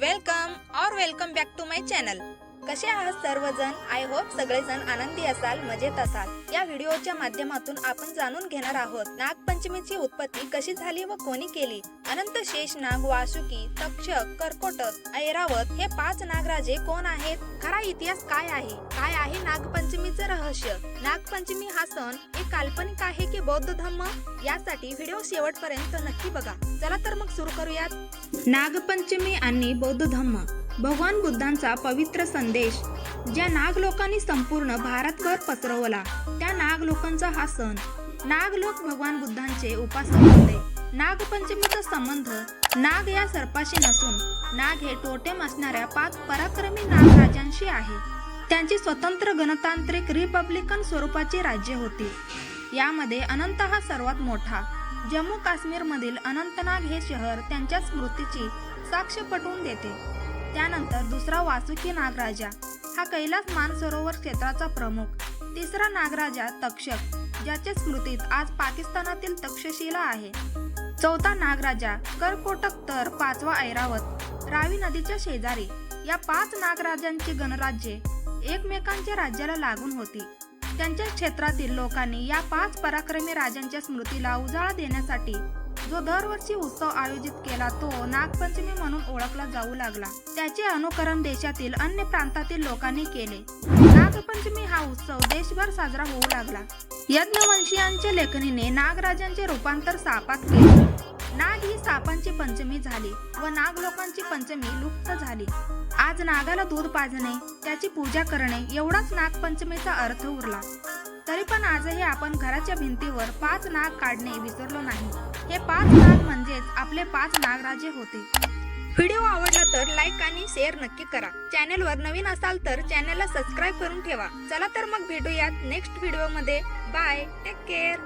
Welcome और welcome back to my channel कसे आहात सर्वजण? आय होप सगळेजण आनंदी असाल मजेत असाल. या व्हिडिओच्या माध्यमातून आपण जाणून घेणार आहोत नागपंचमीची उत्पत्ती कशी झाली व कोणी केली? अनंत शेष नाग वासुकी तक्षक कर्कोटक ऐरावत हे पाच नागराजे कोण आहेत? खरा इतिहास काय आहे? काय आहे नागपंचमीचं रहस्य. नागपंचमी हा सण एक काल्पनिक आहे की बौद्ध धम्म यासाठी व्हिडिओ शेवटपर्यंत नक्की बघा. चला तर मग सुरू करूयात. नागपंचमी आणि बौद्ध धम्म भगवान बुद्धांचा पवित्र संदेश ज्या नाग लोकांनी संपूर्ण भारतभर पसरवला त्या नाग लोकांचा हा सण. नाग लोक भगवान बुद्धांचे उपासक होते नागपंचमीचा संबंध नाग या सर्पाशी नसून नाग हे टोटेम असणाऱ्या पाच पराक्रमी नागराजांशी आहे. त्यांची स्वतंत्र गणतांत्रिक रिपब्लिकन स्वरूपाचे राज्य होते. यामध्ये अनंत हा सर्वात मोठा. जम्मू काश्मीरमधील अनंतनाग हे शहर त्यांच्या स्मृतीची साक्ष पटवून देते. त्यानंतर दुसरा वासुकी नागराजा. हा कैलास मानसरोवर क्षेत्राचा प्रमुख. तिसरा नागराजा तक्षक ज्याच्या स्मृतीत आज पाकिस्तानातील तक्षशिला आहे. चौथा नागराजा करकोटक तर पाचवा ऐरावत. रावी नदीच्या शेजारी. या पाच नागराजांची गणराज्ये एकमेकांच्या राज्याला लागून होती. त्यांच्या क्षेत्रातील लोकांनी या पाच पराक्रमी राजांच्या स्मृतीला उजाळा देण्यासाठी जो दरवर्षी उत्सव आयोजित केला तो नागपंचमी म्हणून ओळखला जाऊ लागला. त्याचे अनुकरण देशातील अन्य प्रांतातील लोकांनी केले. नागपंचमी हा उत्सव देशभर साजरा होऊ लागला. यज्ञवंशीयांच्या लेखणीने नागराजांचे रूपांतर सापात केले. नाग ही सापांची पंचमी झाली व नाग लोकांची पंचमी लुप्त झाली. आज नागाला दूध पाजणे त्याची पूजा करणे एवढाच नागपंचमीचा अर्थ उरला. तरी पण आजही आपण घराच्या भिंतीवर पाच नाग काढणे विसरलो नाही. हे पाच नाग म्हणजेच आपले पाच नागराजे होते. व्हिडिओ आवडला तर लाईक आणि शेअर नक्की करा. चॅनलवर नवीन असाल तर चॅनलला सबस्क्राईब करून ठेवा. चला तर मग भेटूयात नेक्स्ट व्हिडिओमध्ये. Bye take care.